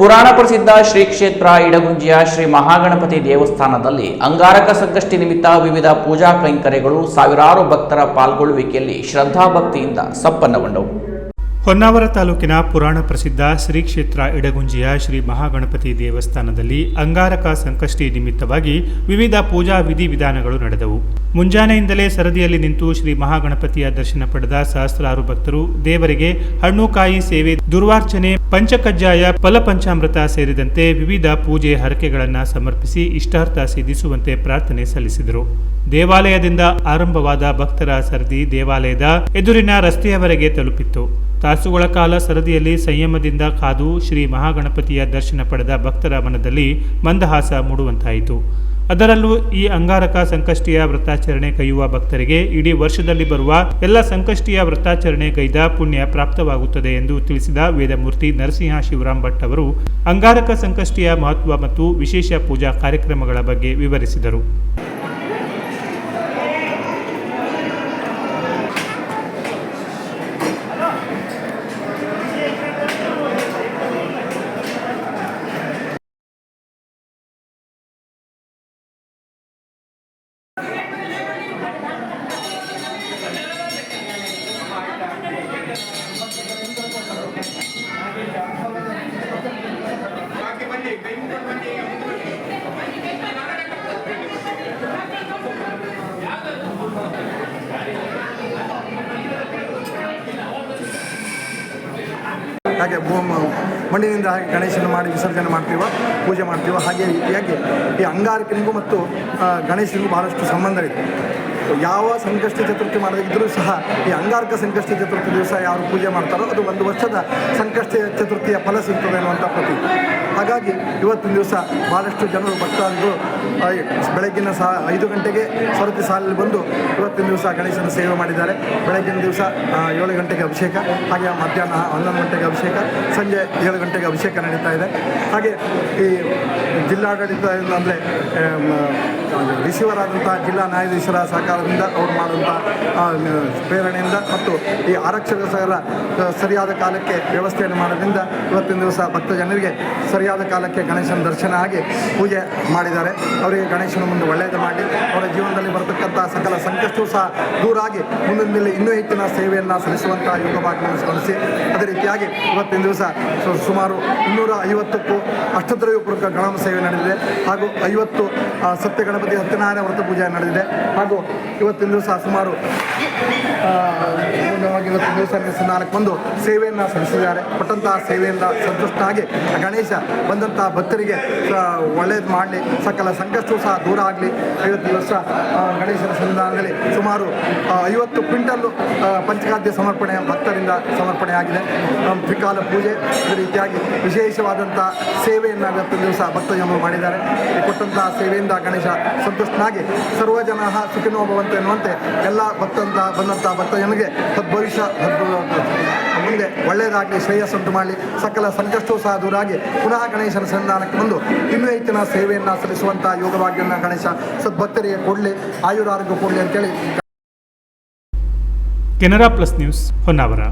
ಪುರಾಣ ಪ್ರಸಿದ್ಧ ಶ್ರೀ ಕ್ಷೇತ್ರ ಇಡಗುಂಜಿಯ ಶ್ರೀ ಮಹಾಗಣಪತಿ ದೇವಸ್ಥಾನದಲ್ಲಿ ಅಂಗಾರಕ ಸಂಕಷ್ಟಿ ನಿಮಿತ್ತ ವಿವಿಧ ಪೂಜಾ ಕೈಂಕರ್ಯಗಳು ಸಾವಿರಾರು ಭಕ್ತರ ಪಾಲ್ಗೊಳ್ಳುವಿಕೆಯಲ್ಲಿ ಶ್ರದ್ಧಾಭಕ್ತಿಯಿಂದ ಸಂಪನ್ನಗೊಂಡವು. ಹೊನ್ನಾವರ ತಾಲೂಕಿನ ಪುರಾಣ ಪ್ರಸಿದ್ಧ ಶ್ರೀ ಕ್ಷೇತ್ರ ಇಡಗುಂಜಿಯ ಶ್ರೀ ಮಹಾಗಣಪತಿ ದೇವಸ್ಥಾನದಲ್ಲಿ ಅಂಗಾರಕ ಸಂಕಷ್ಟಿ ನಿಮಿತ್ತವಾಗಿ ವಿವಿಧ ಪೂಜಾ ವಿಧಿವಿಧಾನಗಳು ನಡೆದವು. ಮುಂಜಾನೆಯಿಂದಲೇ ಸರದಿಯಲ್ಲಿ ನಿಂತು ಶ್ರೀ ಮಹಾಗಣಪತಿಯ ದರ್ಶನ ಪಡೆದ ಸಹಸ್ರಾರು ಭಕ್ತರು ದೇವರಿಗೆ ಹಣ್ಣುಕಾಯಿ ಸೇವೆ, ದುರ್ವಾರ್ಚನೆ, ಪಂಚಕಜ್ಜಾಯ ಫಲಪಂಚಾಮೃತ ಸೇರಿದಂತೆ ವಿವಿಧ ಪೂಜೆ ಹರಕೆಗಳನ್ನು ಸಮರ್ಪಿಸಿ ಇಷ್ಟಾರ್ಥ ಸಿದ್ಧಿಸುವಂತೆ ಪ್ರಾರ್ಥನೆ ಸಲ್ಲಿಸಿದರು. ದೇವಾಲಯದಿಂದ ಆರಂಭವಾದ ಭಕ್ತರ ಸರದಿ ದೇವಾಲಯದ ಎದುರಿನ ರಸ್ತೆಯವರೆಗೆ ತಲುಪಿತ್ತು. ತಾಸುಗಳ ಕಾಲ ಸರದಿಯಲ್ಲಿ ಸಂಯಮದಿಂದ ಕಾದು ಶ್ರೀ ಮಹಾಗಣಪತಿಯ ದರ್ಶನ ಪಡೆದ ಭಕ್ತರ ಮನದಲ್ಲಿ ಮಂದಹಾಸ ಮೂಡುವಂತಾಯಿತು. ಅದರಲ್ಲೂ ಈ ಅಂಗಾರಕ ಸಂಕಷ್ಟಿಯ ವ್ರತಾಚರಣೆ ಕೈಯುವ ಭಕ್ತರಿಗೆ ಇಡೀ ವರ್ಷದಲ್ಲಿ ಬರುವ ಎಲ್ಲ ಸಂಕಷ್ಟಿಯ ವ್ರತಾಚರಣೆ ಕೈದ ಪುಣ್ಯ ಪ್ರಾಪ್ತವಾಗುತ್ತದೆ ಎಂದು ತಿಳಿಸಿದ ವೇದಮೂರ್ತಿ ನರಸಿಂಹ ಶಿವರಾಮ್ ಭಟ್ ಅವರು ಅಂಗಾರಕ ಸಂಕಷ್ಟಿಯ ಮಹತ್ವ ಮತ್ತು ವಿಶೇಷ ಪೂಜಾ ಕಾರ್ಯಕ್ರಮಗಳ ಬಗ್ಗೆ ವಿವರಿಸಿದರು. ಹಾಗೆ ಭೂಮ ಮಣ್ಣಿನಿಂದ ಹಾಗೆ ಗಣೇಶನ ಮಾಡಿ ವಿಸರ್ಜನೆ ಮಾಡ್ತೀವೋ, ಪೂಜೆ ಮಾಡ್ತೀವೋ. ಹಾಗೆ ರೀತಿಯಾಗಿ ಈ ಅಂಗಾರಕನಿಗೂ ಮತ್ತು ಗಣೇಶನಿಗೂ ಬಹಳಷ್ಟು ಸಂಬಂಧವಿದೆ. ಯಾವ ಸಂಕಷ್ಟ ಚತುರ್ಥಿ ಮಾಡದಿದ್ದರೂ ಸಹ ಈ ಅಂಗಾರಕ ಸಂಕಷ್ಟ ಚತುರ್ಥಿ ದಿವಸ ಯಾರು ಪೂಜೆ ಮಾಡ್ತಾರೋ ಅದು ಒಂದು ವರ್ಷದ ಸಂಕಷ್ಟ ಚತುರ್ಥಿಯ ಫಲ ಸಿಗ್ತದೆ ಅನ್ನುವಂಥ ಪ್ರತಿ ಹಾಗಾಗಿ ಇವತ್ತಿನ ದಿವಸ ಭಾಳಷ್ಟು ಜನರು ಭಕ್ತಾದಿಗಳು ಆ, ಬೆಳಗ್ಗಿನ ಸಹ ಐದು ಗಂಟೆಗೆ ಸರತಿ ಸಾಲಲ್ಲಿ ಬಂದು ಇವತ್ತಿನ ದಿವಸ ಗಣೇಶನ ಸೇವೆ ಮಾಡಿದ್ದಾರೆ. ಬೆಳಗ್ಗಿನ ದಿವಸ ಏಳು ಗಂಟೆಗೆ ಅಭಿಷೇಕ ಹಾಗೆ ಮಧ್ಯಾಹ್ನ ಹನ್ನೊಂದು ಗಂಟೆಗೆ ಅಭಿಷೇಕ ಸಂಜೆ ಏಳು ಗಂಟೆಗೆ ಅಭಿಷೇಕ ನಡೀತಾ ಇದೆ. ಹಾಗೆ ಈ ಜಿಲ್ಲಾಡಳಿತ ಅಂದರೆ ರಿಸೀವರ್ ಆದಂಥ ಜಿಲ್ಲಾ ನ್ಯಾಯಾಧೀಶರ ಸಹಕಾರದಿಂದ ಅವ್ರು ಮಾಡುವಂಥ ಪ್ರೇರಣೆಯಿಂದ ಮತ್ತು ಈ ಆರಕ್ಷಕರ ಆ, ಸರಿಯಾದ ಕಾಲಕ್ಕೆ ವ್ಯವಸ್ಥೆಯನ್ನು ಮಾಡೋದ್ರಿಂದ ಇವತ್ತಿನ ದಿವಸ ಭಕ್ತ ಜನರಿಗೆ ಸರಿಯಾದ ಕಾಲಕ್ಕೆ ಗಣೇಶನ ದರ್ಶನ ಆಗಿ ಪೂಜೆ ಮಾಡಿದ್ದಾರೆ. ಅವರಿಗೆ ಗಣೇಶನ ಮುಂದೆ ಒಳ್ಳೆಯದು ಮಾಡಿ ಅವರ ಜೀವನದಲ್ಲಿ ಬರತಕ್ಕಂಥ ಸಕಲ ಸಂಕಷ್ಟವೂ ಸಹ ದೂರಾಗಿ ಮುಂದಿನ ಮೇಲೆ ಇನ್ನೂ ಹೆಚ್ಚಿನ ಸೇವೆಯನ್ನು ಸಲ್ಲಿಸುವಂಥ ಯೋಗ ಭಾಗವನ್ನು ಸ್ಮರಿಸಿ ಅದೇ ರೀತಿಯಾಗಿ ಇವತ್ತಿನ ದಿವಸ ಸುಮಾರು ಇನ್ನೂರ ಐವತ್ತಕ್ಕೂ ಅಷ್ಟದ್ರವ್ಯ ಪೂರ್ವಕ ಗಣಮ ಸೇವೆ ನಡೆದಿದೆ. ಹಾಗೂ ಐವತ್ತು ಸತ್ಯ ಗಣಪತಿ ಸತ್ಯನಾರಾಯಣ ವ್ರತ ಪೂಜೆ ನಡೆದಿದೆ. ಹಾಗೂ ಇವತ್ತಿನ ದಿವಸ ಸುಮಾರು ಪೂರ್ಣವಾಗಿ ನ್ಯೂಸ್ ಬಂದು ಸೇವೆಯನ್ನು ಸಲ್ಲಿಸಿದ್ದಾರೆ. ಕೊಟ್ಟಂತಹ ಸೇವೆಯಿಂದ ಸಂತುಷ್ಟನಾಗಿ ಗಣೇಶ ಬಂದಂತಹ ಭಕ್ತರಿಗೆ ಒಳ್ಳೇದು ಮಾಡಲಿ. ಸಕಲ ಸಂಕಷ್ಟವೂ ಸಹ ದೂರ ಆಗಲಿ. ಐವತ್ತು ದಿವಸ ಗಣೇಶನ ಸನ್ನಿಧಾನದಲ್ಲಿ ಸುಮಾರು ಐವತ್ತು ಕ್ವಿಂಟಲ್ಲು ಪಂಚಖಾದ್ಯ ಸಮರ್ಪಣೆ ಭಕ್ತರಿಂದ ಸಮರ್ಪಣೆ ಆಗಿದೆ. ತ್ರಿಕಾಲ ಪೂಜೆ, ಅದೇ ರೀತಿಯಾಗಿ ವಿಶೇಷವಾದಂಥ ಸೇವೆಯನ್ನು ಇವತ್ತು ದಿವಸ ಭಕ್ತಜನರು ಮಾಡಿದ್ದಾರೆ. ಕೊಟ್ಟಂತಹ ಸೇವೆಯಿಂದ ಗಣೇಶ ಸಂತುಷ್ಟನಾಗಿ ಸರ್ವ ಜನ ಸುಖಿನೋ ಭವಂತು ಎನ್ನುವಂತೆ ಎಲ್ಲ ಭಕ್ತಂತ ಬಂದಂಥ ಭಕ್ತಜನಿಗೆ ಸದ್ಭವಿಷ್ಯ ಸದ್ಭ- ಮುಂದೆ ಒಳ್ಳೆಯದಾಗಲಿ, ಶ್ರೇಯಸ್ಸುಂಟು ಮಾಡಲಿ, ಸಕಲ ಸಂಕಷ್ಟು ಸಹ ದೂರಾಗಿ ಪುನಃ ಗಣೇಶನ ಸನ್ನಿಧಾನಕ್ಕೆ ಬಂದು ಇನ್ನೂ ಹೆಚ್ಚಿನ ಸೇವೆಯನ್ನು ಸಲ್ಲಿಸುವಂಥ ಯೋಗಭಾಗ್ಯವನ್ನು ಗಣೇಶ ಸದ್ಭಕ್ತರಿಗೆ ಕೊಡಲಿ, ಆಯುರಾರೋಗ್ಯ ಕೊಡಲಿ ಅಂತೇಳಿ. Canara plus news Honnavar.